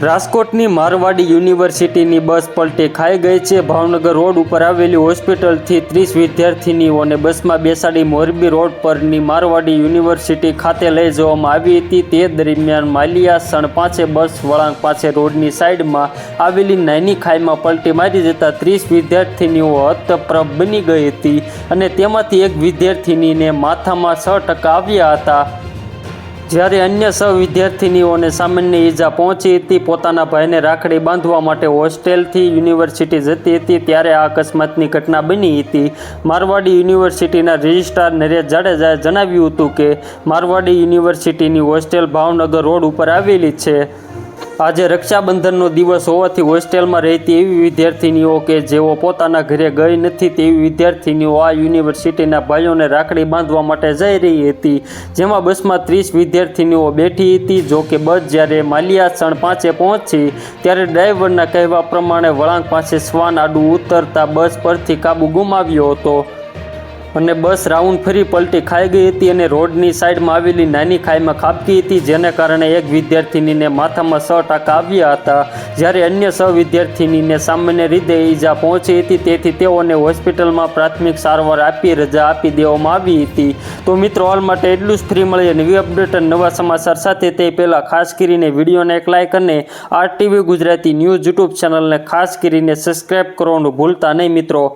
રાજકોટની મારવાડી યુનિવર્સિટીની બસ પલટી ખાઈ ગઈ છે. ભાવનગર રોડ ઉપર આવેલી હોસ્પિટલથી ત્રીસ વિદ્યાર્થીનીઓને બસમાં બેસાડી મોરબી રોડ પરની મારવાડી યુનિવર્સિટી ખાતે લઈ જવામાં આવી હતી. તે દરમિયાન માલિયાસણ પાસે બસ વળાંક પાસે રોડની સાઈડમાં આવેલી નાની ખાઈમાં પલટી મારી જતા ત્રીસ વિદ્યાર્થીનીઓ હતપ્રભ બની ગઈ હતી અને તેમાંથી એક વિદ્યાર્થીનીને માથામાં છ ટકા આવ્યા હતા. જ્યારે અન્ય સૌ વિદ્યાર્થીનીઓને સામાન્ય ઈજા પહોંચી હતી, પોતાના ભાઈને રાખડી બાંધવા માટે હોસ્ટેલથી યુનિવર્સિટી જતી હતી, ત્યારે આ અકસ્માતની ઘટના બની હતી. મારવાડી યુનિવર્સિટીના રજિસ્ટ્રાર નરેશ જાડેજાએ જણાવ્યું હતું કે, મારવાડી યુનિવર્સિટીની હોસ્ટેલ ભાવનગર રોડ ઉપર આવેલી છે. આજે રક્ષાબંધનનો દિવસ હોવાથી હોસ્ટેલમાં રહેતી એવી વિદ્યાર્થીનીઓ કે જેઓ પોતાના ઘરે ગઈ નથી તેવી વિદ્યાર્થીનીઓ આ યુનિવર્સિટીના ભાઈઓને રાખડી બાંધવા માટે જઈ રહી હતી. જેમાં બસમાં ત્રીસ વિદ્યાર્થીનીઓ બેઠી હતી. જો કે બસ જ્યારે માલિયાસણ પાસે પહોંચી, ત્યારે ડ્રાઈવરના કહેવા પ્રમાણે વળાંક પાસે શ્વાન આડું ઉતરતા બસ પરથી કાબુ ગુમાવ્યો હતો. અને બસ રાઉન્ડ ફરી પલટી ખાઈ ગઈ હતી અને રોડની સાઈડમાં આવેલી નાની ખાઈમાં ખાબકી હતી, જેને કારણે એક વિદ્યાર્થીનીને માથામાં સો ટકા આવ્યા હતા. જ્યારે અન્ય સહ વિદ્યાર્થીનીને સામાન્ય રીતે ઈજા પહોંચી હતી, તેથી તેઓને હોસ્પિટલમાં પ્રાથમિક સારવાર આપી રજા આપી દેવામાં આવી હતી. તો મિત્રો, હાલ માટે એટલું જ. ફ્રી મળીએ નવી અપડેટ અને નવા સમાચાર સાથે તે પહેલાં ખાસ કરીને વિડીયોને એક લાઇક અને R TV Gujarati news YouTube ચેનલને ખાસ કરીને સબસ્ક્રાઈબ કરવાનું ભૂલતા નહીં મિત્રો.